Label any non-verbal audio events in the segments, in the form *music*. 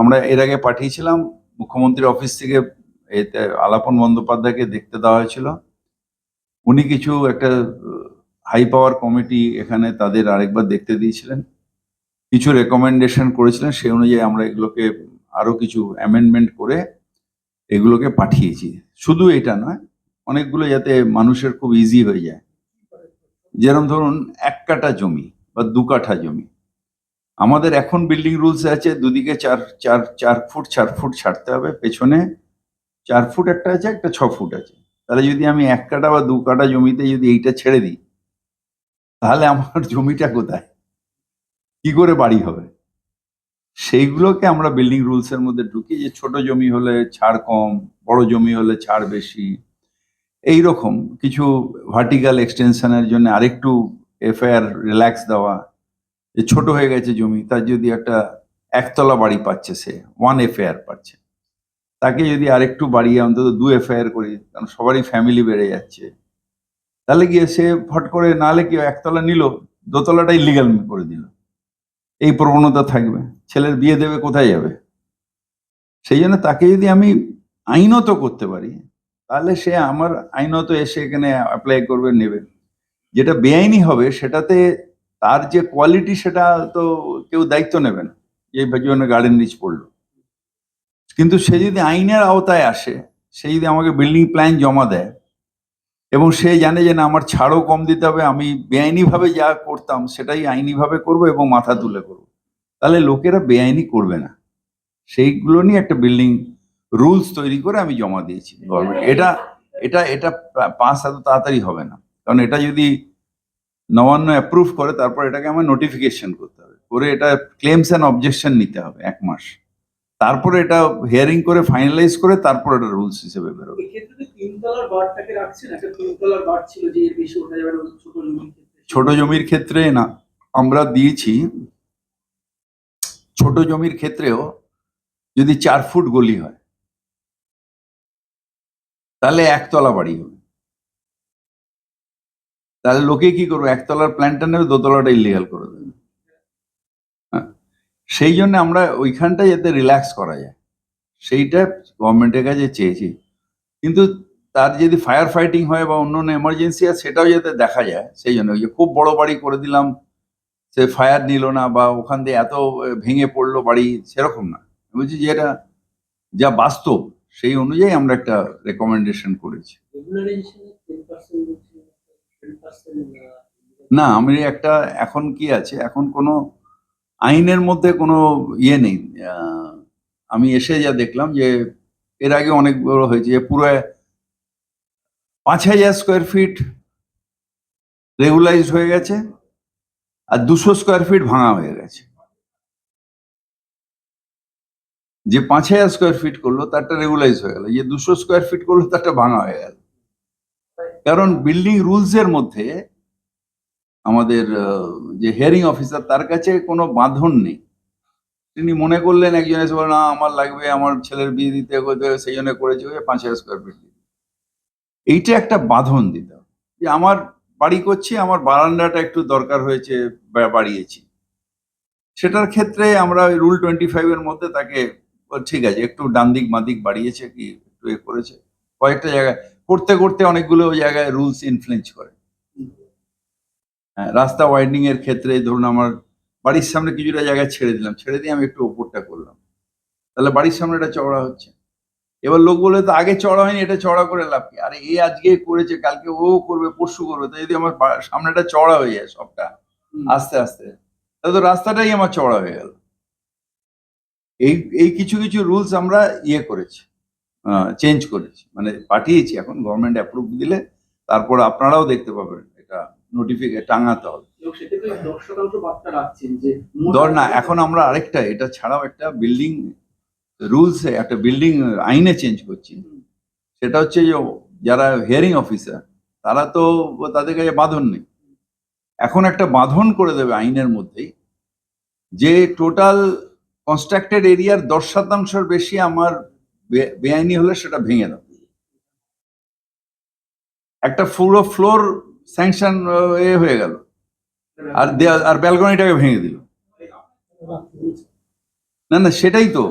আমরা এর আগে পাঠিয়েছিলাম, মুখ্যমন্ত্রীর অফিস থেকে এতে আলাপন বন্দ্যোপাধ্যায়কে দেখতে দেওয়া হয়েছিল। উনি কিছু একটা হাই পাওয়ার কমিটি এখানে তাদের আরেকবার দেখতে দিয়েছিলেন। কিছু রেকমেন্ডেশন করেছিলেন, সেই অনুযায়ী আমরা এগুলোকে আরও কিছু অ্যামেন্ডমেন্ট করে এগুলোকে পাঠিয়েছি। শুধু এটা নয়, অনেকগুলো যাতে মানুষের খুব ইজি হয়ে যায়। যেরকম ধরুন, এক কাঠা জমি বা দু কাঠা জমি। আমাদের এখন বিল্ডিং রুলস আছে, দুদিকে চার চার চার ফুট চার ফুট ছাড়তে হবে, পেছনে চার ফুট একটা আছে, একটা ছ ফুট আছে। তাহলে যদি আমি এক কাঠা বা দু কাঠা জমিতে যদি এইটা ছেড়ে দিই, তাহলে আমার *laughs* জমিটা কোথায়? কি করে বাড়ি হবে? সেইগুলোকে আমরা বিল্ডিং রুলস এর মধ্যে ঢুকি যে ছোট জমি হলে ছাড় কম, বড় জমি হলে ছাড় বেশি এই রকম কিছু ভার্টিক্যাল এক্সটেনশনের জন্য আরেকটু এফআইআর রিল্যাক্স দেওয়া যে ছোট হয়ে গেছে জমি, তার যদি একটা একতলা বাড়ি পাচ্ছে সে ওয়ান এফআইআর পাচ্ছে, তাকে যদি আরেকটু বাড়িয়ে অন্তত দু এফআইআর করি, কারণ সবারই ফ্যামিলি বেড়ে যাচ্ছে, তাহলে গিয়ে সে ফট করে নালে কি একতলা নিল, দোতলাটাই লিগাল করে দিল। এই প্রবণতা থাকবে, ছেলের বিয়ে দেবে, কোথায় যাবে? সেই জন্য তাকে যদি আমি আইনত করতে পারি, তাহলে সে আমার আইনত এসে এখানে অ্যাপ্লাই করবে, নেবে। যেটা বেআইনি হবে, সেটাতে তার যে কোয়ালিটি সেটা তো কেউ দায়িত্ব নেবে না। এই জন্য গার্ডেন রিচ পড়ল। কিন্তু সে যদি আইনের আওতায় আসে সে যদি আমাকে বিল্ডিং প্ল্যান জমা দেয় এবং সে জানে যে না আমার ছাড়ও কম দিতে হবে আমি বেআইনিভাবে যা করতাম সেটাই আইনিভাবে করব এবং মাথা তুলে করব। তাহলে লোকেরা বেআইনি করবে না। সেইগুলো নিয়ে একটা বিল্ডিং রুলস তৈরি করে আমি জমা দিয়েছি। গভর্নমেন্ট এটা এটা এটা পাস এত তাড়াতাড়ি হবে না। কারণ এটা যদি নবান্ন অ্যাপ্রুভ করে তারপর এটাকে আমার নোটিফিকেশন করতে হবে। করে এটা ক্লেমস অ্যান্ড অবজেকশন নিতে হবে এক মাস। তারপরে এটা হিয়ারিং করে ফাইনালাইজ করে তারপর এটা রুলস হিসেবে বেরোবে। ছোট জমির ক্ষেত্রে না আমরা দিয়েছি। ছোট জমির ক্ষেত্রেও যদি চার ফুট গলি হয় তাহলে একতলা বাড়ি হবে। তাহলে লোকে কি করবে? একতলার প্ল্যানটা নেবে, দোতলাটা ইলিগাল করে দেবে। হ্যাঁ। সেই জন্য আমরা ওইখানটা যাতে রিল্যাক্স করা যায়। সেইটা গভর্নমেন্টের কাছে চেয়েছি। কিন্তু তার যদি ফায়ার ফাইটিং হয় বা অন্য অন্য এমার্জেন্সি আছে, সেটাও যাতে দেখা যায়, সেই জন্য। ওই যে খুব বড় বাড়ি করে দিলাম, সে ফায়ার নিল না বা ওখান দিয়ে এত ভেঙে পড়ল বাড়ি, সেরকম না। বলছি যে এটা যা বাস্তব, সেই অনুযায়ী আমরা একটা রেকমেন্ডেশন করেছি। না, আমি একটা এখন কি আছে? এখন কোনো আইনের মধ্যে কোনো ইয়ে নেই। আমি এসে যা দেখলাম যে এর আগে অনেক বড় হয়েছে যে পুরো পাঁচ হাজার স্কোয়ার ফিট রেগুলাইজড হয়ে গেছে আর দুশো স্কোয়ার ফিট ভাঙা হয়ে গেছে। যে পাঁচ হাজার স্কোয়ার ফিট করল, তারটা রেগুলাইজ হয়ে গেল। যে দুশো স্কোয়ার ফিট করল, তারটা ভাঙা হয়ে গেল। কারণ বিল্ডিং রুলস এর মধ্যে আমাদের যে হিয়ারিং অফিসার তার কাছে কোনো বাঁধন নেই। তিনি মনে করলেন একজন এসে বলেন, না আমার লাগবে আমার ছেলের বিয়ে দিতে সেই জন্য করেছে পাঁচ হাজার স্কোয়ার ফিট এইটা একটা বাঁধন দিতে যে আমার বাড়ি করছি আমার বারান্দাটা একটু দরকার হয়েছে বাড়িয়েছি। সেটার ক্ষেত্রে আমরা ওই রুল টোয়েন্টি ফাইভ এর মধ্যে তাকে ঠিক আছে একটু ডান দিক বাঁ বাড়িয়েছে কি একটু এ করেছে। কয়েকটা জায়গায় করতে করতে অনেকগুলো জায়গায় রুলস ইনফ্লুয়েন্স করে। হ্যাঁ, রাস্তা ওয়াইডিং এর ক্ষেত্রে ধরুন আমার বাড়ির সামনে কিছুটা জায়গায় ছেড়ে দিলাম ছেড়ে দিয়ে আমি একটু ওপরটা করলাম। তাহলে বাড়ির সামনে এটা চওড়া হচ্ছে। এবার লোক বলে তো আগে চড়া হয়নি এটা চড়া করে লাভ কি? আরে এ আজকে করেছে কালকে ও করবে পরশু করবে তো যদি আমার সামনেটা চওড়া হয়ে যায় সবটা আস্তে আস্তে তাহলে তো রাস্তাটাই আমার চওড়া হয়ে গেল। এই এই কিছু কিছু রুলস আমরা ইয়ে করেছি। চেঞ্জ করেছি। মানে পাঠিয়েছি এখন গভর্নমেন্ট অ্যাপ্রুভ দিলে তারপর আপনারাও দেখতে পাবেন এটা নোটিফিকে টাঙাতে হবে। ধর না এখন আমরা আরেকটা এটা ছাড়াও একটা বিল্ডিং রুলস একটা বিল্ডিং আইনে চেঞ্জ করছি। সেটা হচ্ছে যে যারা হিয়ারিং অফিসার তারা তো তাদের কাছে বাঁধন নেই। এখন একটা বাঁধন করে দেবে আইনের মধ্যেই যে টোটাল কনস্ট্রাক্টেড এরিয়ার দশ শতাংশের বেশি আমার বেআইনি হলে সেটা ভেঙে দাও। একটা পুরো ফ্লোর স্যাংশন এ হয়ে গেল। আর আর ব্যালকনিটাকে ভেঙে দিল। না না, সেটাই তো।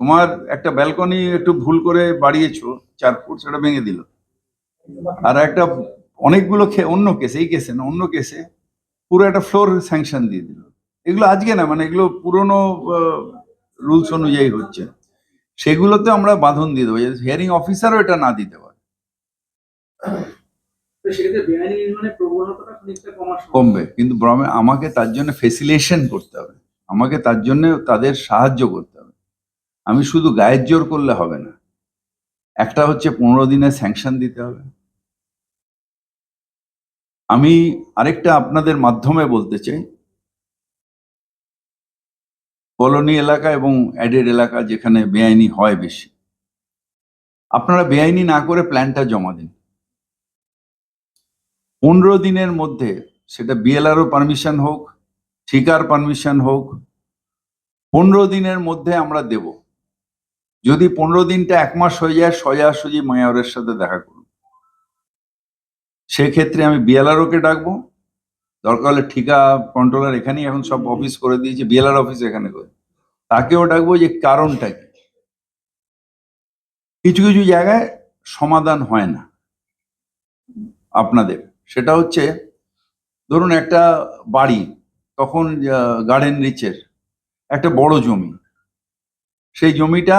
তোমার একটা ব্যালকনি একটু ভুল করে বাড়িয়েছো, চার ফুট সেটা ভেঙে দিল। আর একটা অনেকগুলো অন্য কেসে এই কেসে না, অন্য কেসে পুরো একটা ফ্লোর স্যাংশন দিয়ে দিল। এগুলো আজকে না মানে এগুলো পুরনো রুলস অনুযায়ী হচ্ছে। সেগুলোতে আমরা বাঁধন দিয়ে দেবো হিয়ারিং অফিসারও এটা না দিতে পারে। কমবে কিন্তু ব্রমে আমাকে তার জন্য ফেসিলেশন করতে হবে। আমাকে তার জন্য তাদের সাহায্য করতে হবে। আমি শুধু গায়ের জোর করলে হবে না একটা হচ্ছে পনেরো দিনের স্যাংশন দিতে হবে। আমি আরেকটা আপনাদের মাধ্যমে বলতে চাই কলোনি এলাকা এবং অ্যাডেড এলাকা যেখানে বেআইনি হয় বেশি। আপনারা বেআইনি না করে প্ল্যানটা জমা দিন। পনেরো দিনের মধ্যে সেটা বিএলআরও পারমিশন হোক, ঠিকার পারমিশন হোক, পনেরো দিনের মধ্যে আমরা দেব। যদি পনেরো দিনটা এক মাস হয়ে যায়, সোজাসুজি মেয়রের সাথে দেখা করুন। সেক্ষেত্রে আমি বিএলআরও কে ডাকবো। দরকার হলে ঠিকা কন্ট্রোলার এখানেই এখন সব অফিস করে দিয়েছে বিএলআর অফিস এখানে করে। তাকেও ডাকবো যে কারণটা কি? কিছু কিছু জায়গায় সমাধান হয় না আপনাদের। সেটা হচ্ছে, ধরুন একটা বাড়ি, তখন গার্ডেন রিচের একটা বড় জমি। সেই জমিটা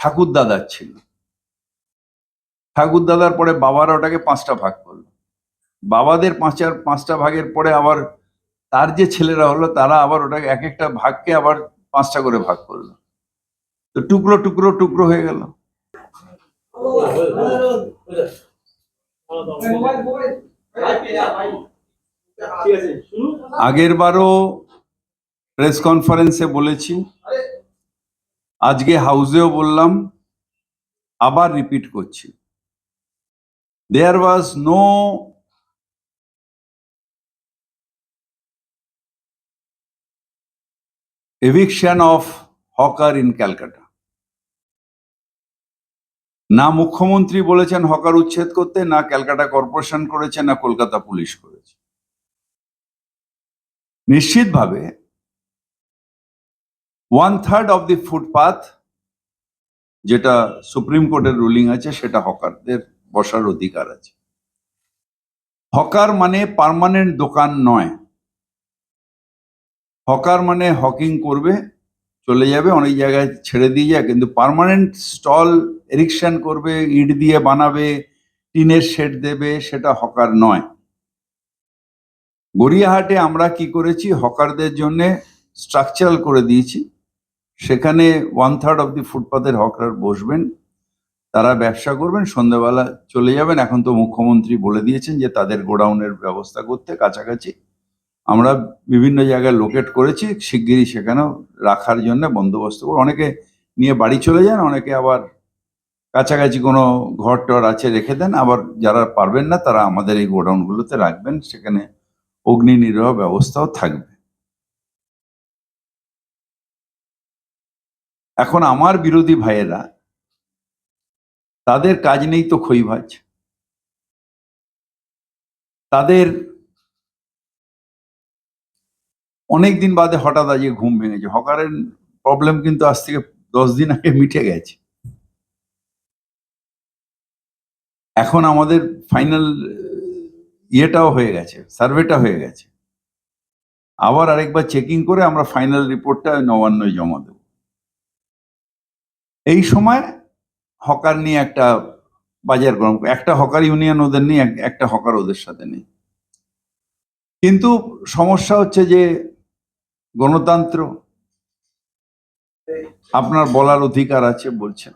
ঠাকুর দাদার ছিল। ঠাকুর দাদার পরে বাবারা ওটাকে পাঁচটা ভাগ বাবাদের পাঁচার পাঁচটা ভাগের পরে আবার তার যে ছেলেরা হলো, তারা আবার ওটাকে এক একটা ভাগকে আবার পাঁচটা করে ভাগ করল। তো টুকরো টুকরো টুকরো হয়ে গেল। আগের বারও প্রেস কনফারেন্সে বলেছি। আজকে হাউজেও বললাম, আবার রিপিট করছি। There was no eviction of hawker in Calcutta না মুখ্যমন্ত্রী বলেছেন হকার উচ্ছেদ করতে, না ক্যালকাটা কর্পোরেশন করেছে, না কলকাতা পুলিশ করেছে। নিশ্চিতভাবে one third of the footpath যেটা সুপ্রিম কোর্টের রুলিং আছে, সেটা হকারদের বসার অধিকার আছে। হকার মানে পার্মানেন্ট দোকান নয়। হকার মানে হকিং করবে, চলে যাবে, অনেক জায়গায় ছেড়ে দিয়ে যায়, কিন্তু পার্মানেন্ট স্টল এরিকশন করবে, ইট দিয়ে বানাবে, টিনের শেড দেবে, সেটা হকার নয়। গড়িয়াহাটে আমরা কি করেছি, হকারদের জন্য স্ট্রাকচারাল করে দিয়েছি। সেখানে ওয়ান থার্ড অফ দি ফুটপাথের হকার বসবেন, তারা ব্যবসা করবেন, সন্ধ্যাবেলা চলে যাবেন। এখন তো মুখ্যমন্ত্রী বলে দিয়েছেন যে তাদের গোডাউনের ব্যবস্থা করতে কাছাকাছি। আমরা বিভিন্ন জায়গায় লোকেট করেছি, শিগগিরই সেখানেও রাখার জন্য বন্দোবস্ত করে অনেকে নিয়ে বাড়ি চলে যান, অনেকে আবার কাছাকাছি কোনো ঘর টর আছে রেখে দেন, আবার যারা পারবেন না তারা আমাদের এই গোডাউনগুলোতে রাখবেন, সেখানে অগ্নি নির্বাহ ব্যবস্থাও থাকবে। এখন আমার বিরোধী ভাইয়েরা, তাদের কাজ নেই তো খইভাজ তাদের অনেক দিন বাদে হঠাৎ আজকে ঘুম ভেঙেছে। হকারের প্রবলেম কিন্তু আজ থেকে দশ দিন আগে মিটে গেছে। এখন আমাদের ফাইনাল ইয়েটাও হয়ে গেছে সার্ভেটা হয়ে গেছে। আবার আরেকবার চেকিং করে আমরা ফাইনাল রিপোর্টটা নবান্নয় জমা দেব। এই সময় হকার নিয়ে একটা বাজার গরম, একটা হকার ইউনিয়ন ওদের নিয়ে, একটা হকার ওদের সাথে নেই। কিন্তু সমস্যা হচ্ছে যে গণতন্ত্র। আপনার বলার অধিকার আছে বলছেন।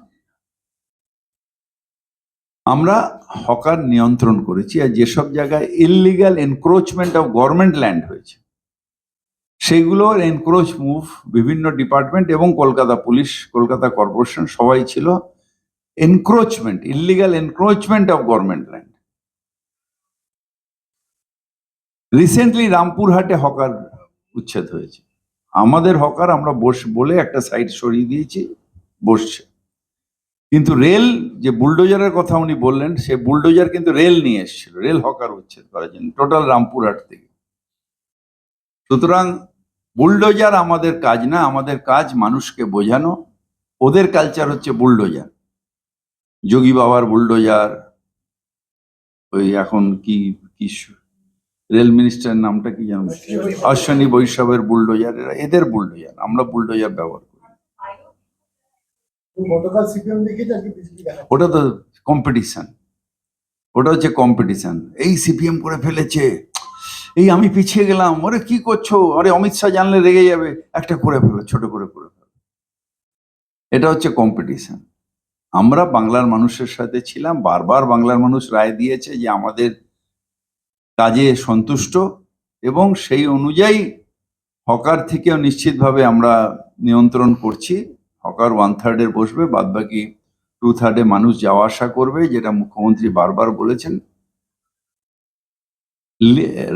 আমরা হকার নিয়ন্ত্রণ করেছি আর যেসব জায়গায় illegal encroachment of government land হয়েছে, সেগুলোর এনক্রোচ মুভ বিভিন্ন ডিপার্টমেন্ট এবং কলকাতা পুলিশ কলকাতা কর্পোরেশন সবাই ছিল encroachment illegal encroachment of government land recently রামপুরহাটে hawker উচ্ছেদ হয়েছে। আমাদের হকার আমরা বস বলে একটা সাইড সরিয়ে দিয়েছি, বসছে। কিন্তু রেল, যে বুলডোজারের কথা উনি বললেন, সে বুলডোজার কিন্তু রেল নিয়ে এসেছিল, রেল হকার উচ্ছেদ করার জন্য, টোটাল রামপুরহাট থেকে। সুতরাং বুলডোজার আমাদের কাজ না, আমাদের কাজ মানুষকে বোঝানো। ওদের কালচার হচ্ছে বুলডোজার। যোগী বাবার বুলডোজার, ওই এখন কি কি রেল মিনিস্টার নামটা কি জানো? অশ্বিনী বৈষ্ণবের বুলডোজার এরা এদের বুলডোজার আমরা বুলডোজার ব্যবহার করি। ওটা তো কম্পিটিশন ওটা হচ্ছে কম্পিটিশন এই সিপিএম করে ফেলেছে। এই আমি পিছিয়ে গেলাম। ওরে কি করছ? আরে অমিত শাহ জানলে রেগে যাবে। একটা করে ফেলো ছোট করে করে ফেলো। এটা হচ্ছে কম্পিটিশন আমরা বাংলার মানুষের সাথে ছিলাম। বারবার বাংলার মানুষ রায় দিয়েছে যে আমাদের কাজে সন্তুষ্ট এবং সেই অনুযায়ী হকার থেকেও নিশ্চিতভাবে আমরা নিয়ন্ত্রণ করছি। হকার ওয়ান থার্ডের বসবে বাদ বাকি টু থার্ডে মানুষ যাওয়া আসা করবে, যেটা মুখ্যমন্ত্রী বারবার বলেছেন।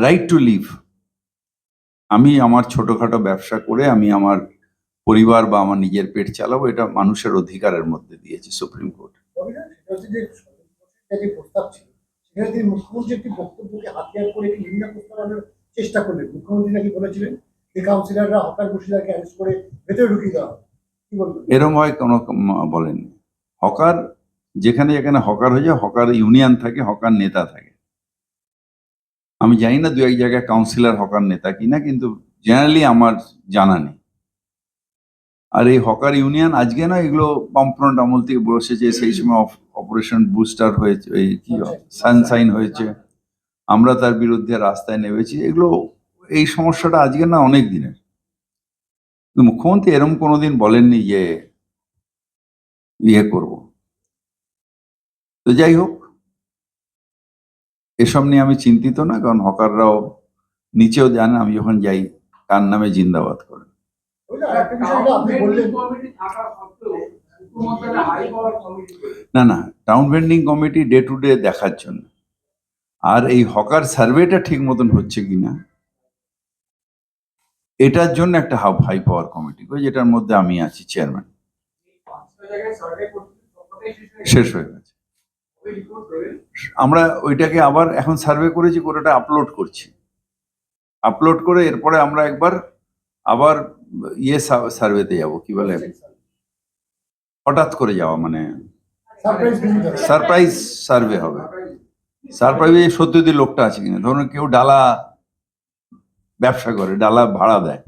রাইট টু লিভ আমি আমার ছোটখাটো ব্যবসা করে আমি আমার পরিবার বা আমার নিজের পেট চালাবো, এটা মানুষের অধিকারের মধ্যে দিয়েছে সুপ্রিম কোর্ট। সেখানে তিনি মুখ্যমন্ত্রী একটি বক্তব্যকে হাতিয়ার করে একটি প্রস্তাব চেষ্টা করলেন। মুখ্যমন্ত্রী নাকি বলেছিলেন যে কাউন্সিলররা হকার অ্যারেস্ট করে ভেতরে ঢুকিয়ে দেওয়া এরম হয় কোনো বলেননি। হকার যেখানে যেখানে হকার হয়ে যায়, হকার ইউনিয়ন থাকে, হকার নেতা থাকে। আমি জানি না দু এক জায়গায় কাউন্সিলর হকার নেতা কিনা, কিন্তু জেনারেলি আমার জানা নেই। আর এই হকার ইউনিয়ন আজকে না এগুলো বামফ্রন্ট আমল থেকে বসেছে সেই সময় অপারেশন বুস্টার হয়েছে এই কি সানসাইন হয়েছে। আমরা তার বিরুদ্ধে রাস্তায় নেমেছি। এগুলো এই সমস্যাটা আজকে না অনেক দিনের। মুখ্যমন্ত্রী এরম কোনোদিন বলেননি যে ইয়ে করব। তো যাই হোক এসব নিয়ে আমি চিন্তিত না কারণ হকাররাও নিচেও জানে আমি যখন যাই কার নামে জিন্দাবাদ করেন। না না town vending committee day to day দেখার জন্য। আর এই হকার সার্ভেটা ঠিক মতন হচ্ছে কিনা এটার জন্য একটা হাব হাই পাওয়ার কমিটি যেটার মধ্যে আমি আছি চেয়ারম্যান পাঁচটা জায়গায় সার্ভে করতে সবকটাই শেষ হয়ে গেছে। আমরা ওইটাকে আবার এখন সার্ভে করেছি করে ওটা আপলোড করছি। আপলোড করে এরপরে আমরা একবার আবার ইয়ে সার্ভেতে যাব কি বলে? হঠাৎ করে যাওয়া মানে সারপ্রাইজ সার্ভে হবে। সারপ্রাইজ সত্যি যদি লোকটা আছে কিনা? ধরুন কেউ ডালা ব্যবসা করে ডালা ভাড়া দেয়।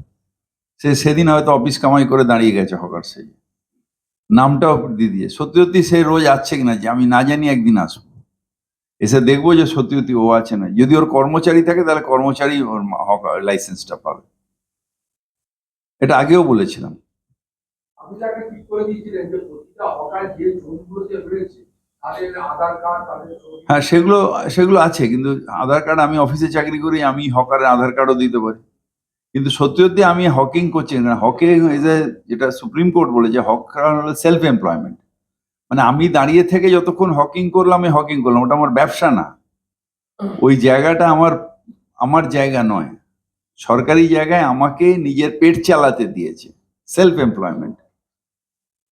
সে সেদিন হয়তো অফিস কামাই করে দাঁড়িয়ে গেছে হকার সেই নামটাও দিয়ে দিয়ে। সত্যি সত্যি সে রোজ আসছে কিনা যে আমি না জানি একদিন আসব। এসে দেখব যে সত্যি সত্যি ও আছে না। যদি ওর কর্মচারী থাকে তাহলে কর্মচারী ওর লাইসেন্সটা পাবে। এটা আগেও বলেছিলাম। হ্যাঁ সেগুলো সেগুলো আছে কিন্তু আধার কার্ড আমি অফিসে চাকরি করি আমি হকারের আধার কার্ডও দিতে পারি। কিন্তু সত্যি সত্যি আমি হকিং করছি না। হকিং যেটা সুপ্রিম কোর্ট বলেছে হকার হলো সেলফ এমপ্লয়মেন্ট মানে আমি দাঁড়িয়ে থেকে যতক্ষণ হকিং করলাম আমি হকিং করলাম। ওটা আমার ব্যবসা না। ওই জায়গাটা আমার আমার জায়গা নয়। সরকারি জায়গায় আমাকে নিজের পেট চালাতে দিয়েছে সেলফ এমপ্লয়মেন্ট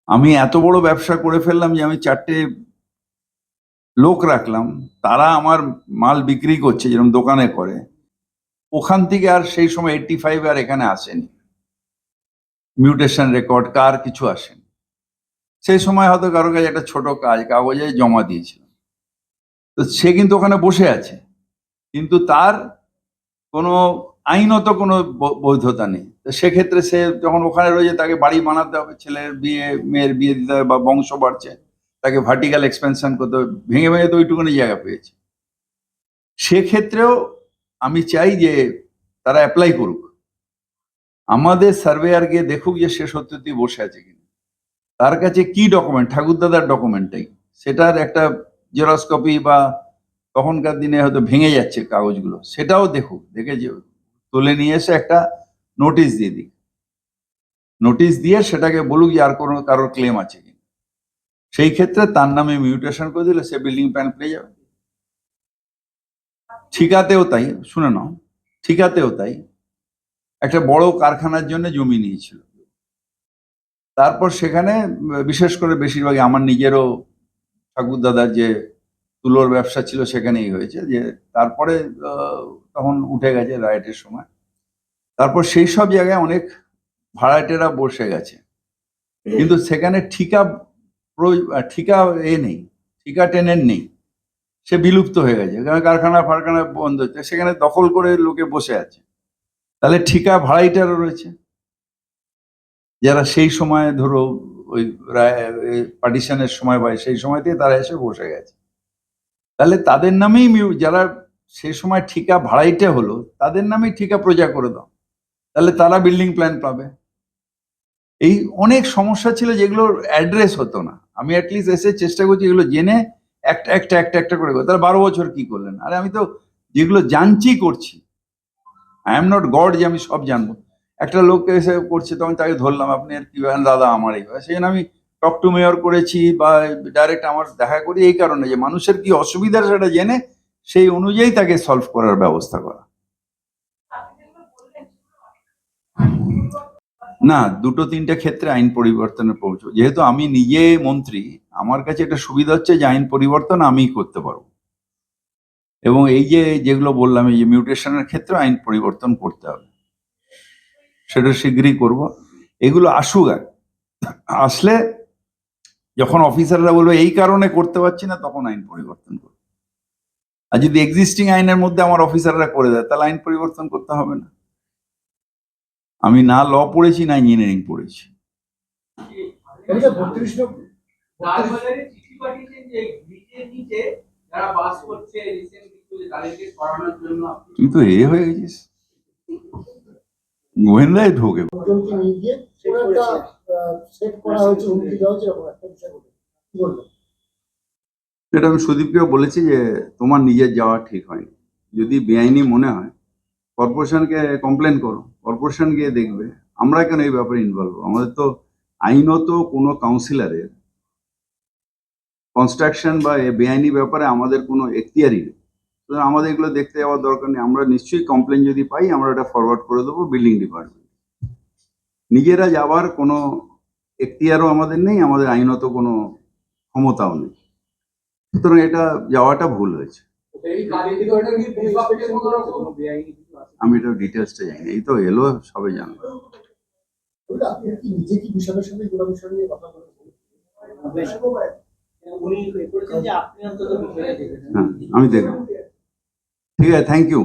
আমি এত বড় ব্যবসা করে ফেললাম যে আমি চারটে লোক রাখলাম, তারা আমার মাল বিক্রি করছে, যেরকম দোকানে করে। ওখান থেকে আর সেই সময় এইটটি ফাইভ আর এখানে আসেনি। মিউটেশন রেকর্ড কার কিছু আসেনি। সেই সময় হয়তো কারও কাছে একটা ছোট কাজ, কাগজে জমা দিয়েছিলাম। তো সে কিন্তু ওখানে বসে আছে। কিন্তু তার কোনো আইনত কোনো বৈধতা নেই। তো সেক্ষেত্রে সে যখন ওখানে রয়েছে, তাকে বাড়ি বানাতে হবে, ছেলের বিয়ে, মেয়ের বিয়ে দিতে হবে বা বংশ বাড়ছে, তাকে ভার্টিক্যাল এক্সপেনশন করতে হবে, ভেঙে ভেঙে তো ওইটুকুনি জায়গা পেয়েছে। সেক্ষেত্রেও আমি চাই যে তারা অ্যাপ্লাই করুক। আমাদের সার্ভেয়ার গিয়ে দেখুক যে সে সত্যি বসে আছে কিনা। তার কাছে কি ডকুমেন্ট ঠাকুরদাদার ডকুমেন্টটাই সেটার একটা জেরক্স কপি বা তখনকার দিনে হয়তো ভেঙে যাচ্ছে কাগজগুলো, সেটাও দেখুক, দেখে যে তুলে নিয়ে এসে একটা নোটিশ দিয়ে দিক নোটিশ দিয়ে সেটাকে বলুক যে আর কোনো কারোর ক্লেম আছে কিনা। সেই ক্ষেত্রে তার নামে মিউটেশন করে দিলে সে বিল্ডিং প্ল্যান পেয়ে যাবে। ঠিকাতেও তাই, শুনে নাও, ঠিকাতেও তাই। একটা বড় কারখানার জন্য জমি নিয়েছিল। তারপর সেখানে, বিশেষ করে বেশিরভাগই আমার নিজেরও ঠাকুর দাদার যে তুলোর ব্যবসা ছিল সেখানেই হয়েছে, যে তারপরে তখন উঠে গেছে রাইটের সময়। তারপর সেই সব জায়গায় অনেক ভাড়াটেরা বসে গেছে। কিন্তু সেখানে ঠিকা ঠিকা এ নেই, ঠিকা টেনের নেই। সে বিলুপ্ত হয়ে গেছে, কারণ কারখানা ফারখানা বন্ধ হচ্ছে, সেখানে দখল করে লোকে বসে আছে। তাহলে ঠিকা ভাড়াইটারও রয়েছে। যারা সেই সময় ধরো ওই পার্টিশনের সময় বা সেই সময় থেকে তারা এসে বসে গেছে। তাহলে তাদের নামেই যারা সে সময় ঠিকা ভাড়াইতে হলো, তাদের নামেই ঠিকা প্রজা করে দাও। তাহলে তারা বিল্ডিং প্ল্যান পাবে। এই অনেক সমস্যা ছিল যেগুলোর অ্যাড্রেস হতো না। আমি অ্যাটলিস্ট এসে চেষ্টা করছি এগুলো জেনে একটা একটা একটা একটা করে। তাহলে বারো বছর কি করলেন? আরে আমি তো যেগুলো জানছি করছি। আই এম নট গড যে আমি সব জানব। একটা লোক এসে করছে, তখন তাকে ধরলাম, আপনি আর কি দাদা আমার এই সেই আমি টক টু মেয়র করেছি বা ডাইরেক্ট আমার দেখা করি এই কারণে যে মানুষের কি অসুবিধা সেটা জেনে সেই অনুযায়ী তাকে সলভ করার ব্যবস্থা করা। না, দুটো তিনটে ক্ষেত্রে আইন পরিবর্তনে পৌঁছ যেহেতু আমি নিজে মন্ত্রী, আমার কাছে একটা সুবিধা হচ্ছে যে আইন পরিবর্তন আমিই করতে পারব। এবং এই যে যেগুলো বললাম, এই যে মিউটেশনের ক্ষেত্রে আইন পরিবর্তন করতে হবে। সেটা শীঘ্রই করব। এগুলো আসুক। আসলে যখন অফিসাররা বলবে এই কারণে করতে পারছি না তখন আইন পরিবর্তন করবে। আর যদি এক্সিস্টিং আইনের মধ্যে আমার অফিসাররা করে দেয় তাহলে আইন পরিবর্তন করতে হবে না। আমি না ল পড়েছি না ইঞ্জিনিয়ারিং পড়েছি। এটা বত্রিশ নম্বর লালবাজারে চিঠি পাঠিয়েছেন যে ব্রিজের নিচে যারা বাস করছে রিসেন্ট তাদেরকে সরানোর জন্য আপনি তুই তো এ হয়ে গেছিস। গোয়েন্দায় ঢোকে। সেটা একটা সেট করা হয়েছে। হুমকি দেওয়া হয়েছে এরকম একটা বিষয় ঘটে কি বলবেন? এটা আমি সুদীপকেও বলেছি যে তোমার নিজের যাওয়া ঠিক হয়নি। যদি বেআইনি মনে হয় কর্পোরেশনকে কমপ্লেন করো কর্পোরেশন গিয়ে দেখবে আমরা কেন এই ব্যাপারে ইনভলভ আমাদের তো আইনত কোনো কাউন্সিলরের কনস্ট্রাকশন বা এ বেআইনি ব্যাপারে আমাদের কোনো এখতিয়ারই নেই। সুতরাং আমাদের এগুলো দেখতে যাওয়ার দরকার নেই। আমরা নিশ্চয়ই কমপ্লেন যদি পাই আমরা এটা ফরওয়ার্ড করে দেবো বিল্ডিং ডিপার্টমেন্ট নিজেরা যাওয়ার কোনো এখতিয়ারও আমাদের নেই, আমাদের আইনত কোনো ক্ষমতাও নেই। সুতরাং এটা যাওয়াটা ভুল হয়েছে। আমি এটা ডিটেলসটা জানি এই তো এলো সবে জানব হ্যাঁ আমি দেখব। ঠিক আছে থ্যাংক ইউ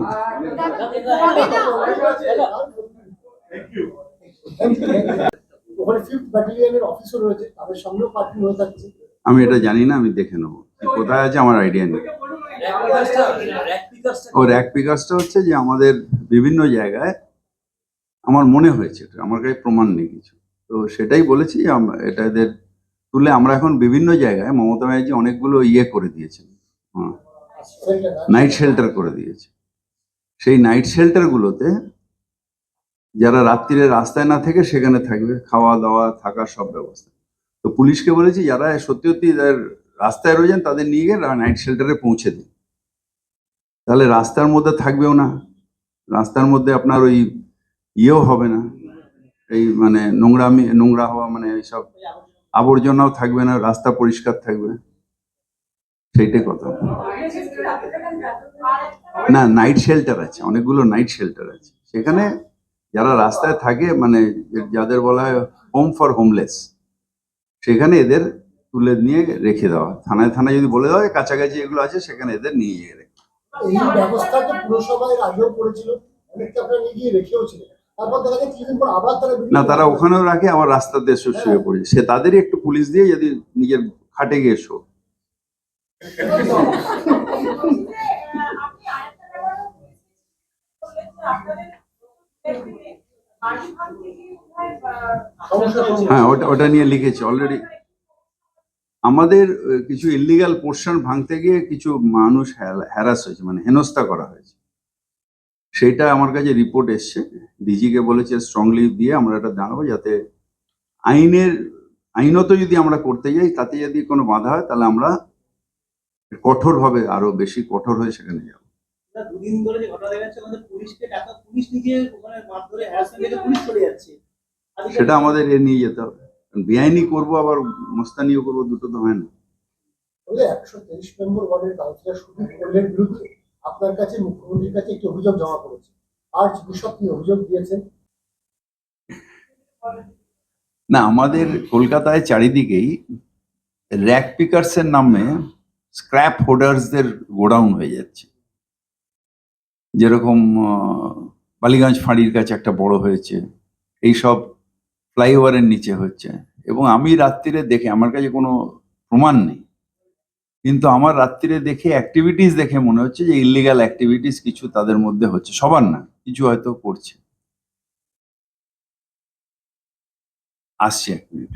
আমি এটা জানি না আমি দেখে নেব। কোথায় আছে আমার আইডিয়া নেই। ও র্যাক পিকাসটা হচ্ছে যে আমাদের বিভিন্ন জায়গায় আমার মনে হয়েছে এটা, আমার কাছে প্রমাণ নেই কিছু। তো সেটাই বলেছি এটা এদের তুলে আমরা এখন বিভিন্ন জায়গায় মমতা ব্যানার্জি অনেকগুলো ইয়ে করে দিয়েছেন। হ্যাঁ। নাইট শেল্টার করে দিয়েছে। সেই নাইট শেল্টারগুলোতে যারা রাত্রিরে রাস্তায় না থেকে সেখানে থাকবে, খাওয়া দাওয়া থাকার সব ব্যবস্থা। তো পুলিশকে বলেছি, যারা সত্যি সত্যি রাস্তায় রয়েছেন, তাদের নিয়ে গিয়ে নাইট শেল্টারে পৌঁছে দিন। তাহলে রাস্তার মধ্যে থাকবেও না। রাস্তার মধ্যে আপনার ওই ইয়েও হবে না। এই মানে নোংরামি, নোংরা হওয়া মানে এইসব আবর্জনাও থাকবে না, রাস্তা পরিষ্কার থাকবে। সেইটাই কথা। না, নাইট শেল্টার আছে, অনেকগুলো নাইট শেল্টার আছে। সেখানে যারা রাস্তায় থাকে মানে যাদের বলা হয় হোম ফর হোমলেস সেখানে এদের তুলে নিয়ে রেখে দেওয়া থানায় থানায় যদি বলে দেওয়া হয় কাছাকাছি এগুলো আছে সেখানে এদের নিয়ে গিয়ে রেখে এই ব্যবস্থা তো পুরসভায় আগেও করেছিল অনেকটা আপনারা গিয়ে রেখেও ছিলেন তারপর দেখা যাচ্ছে কিছুদিন পর আবার তারা না তারা ওখানেও রাখে আবার রাস্তাতে শু- শুয়ে পড়ে। সে তাদেরই একটু পুলিশ দিয়ে যদি নিজের খাটে গিয়ে শো। হ্যাঁ ওটা ওটা নিয়ে লিখেছি অলরেডি আমাদের কিছু ইলিগাল পোর্শন ভাঙতে গিয়ে কিছু মানুষ হ্যারাস হয়েছে মানে হেনস্থা করা হয়েছে। সেটা আমার কাছে রিপোর্ট এসছে। ডিজিকে বলেছে স্ট্রংলি দিয়ে আমরা এটা জানাব যাতে আইনের আইনত যদি আমরা করতে যাই, তাতে যদি কোনো বাধা হয়, তাহলে আমরা কঠোরভাবে আরও বেশি কঠোর হয়ে সেখানে যাব। দুদিন ধরে যে ঘটনা দেখা যাচ্ছে আমাদের পুলিশকে টাকা পুলিশ নিজে ওখানে মারধরে হ্যারাসমেন্ট পুলিশ চলে যাচ্ছে। সেটা আমাদের এ নিয়ে যেতে হবে। বেআইনি করব আবার মস্তানিও করব দুটো তো হয় না। একশো তেইশ নম্বর ওয়ার্ডের কাউন্সিলর সুদীপ কল্যাণের বিরুদ্ধে আপনার কাছে মুখ্যমন্ত্রীর কাছে একটি অভিযোগ জমা করেছে নিয়ে অভিযোগ দিয়েছেন? না আমাদের কলকাতায় চারিদিকেই র্যাক পিকার্সের নামে স্ক্র্যাপ হোল্ডার্সদের গোডাউন হয়ে যাচ্ছে। যেরকম বালিগঞ্জ ফাঁড়ির কাছে একটা বড় হয়েছে এইসব ফ্লাইওভারের নিচে হচ্ছে। এবং আমি রাত্রিরে দেখে, আমার কাছে কোনো প্রমাণ নেই। কিন্তু আমার রাত্রিরে দেখে অ্যাক্টিভিটিস দেখে মনে হচ্ছে যে ইলিগাল অ্যাক্টিভিটিস কিছু তাদের মধ্যে হচ্ছে। সবার না, কিছু হয়তো করছে। আসছে এক মিনিট।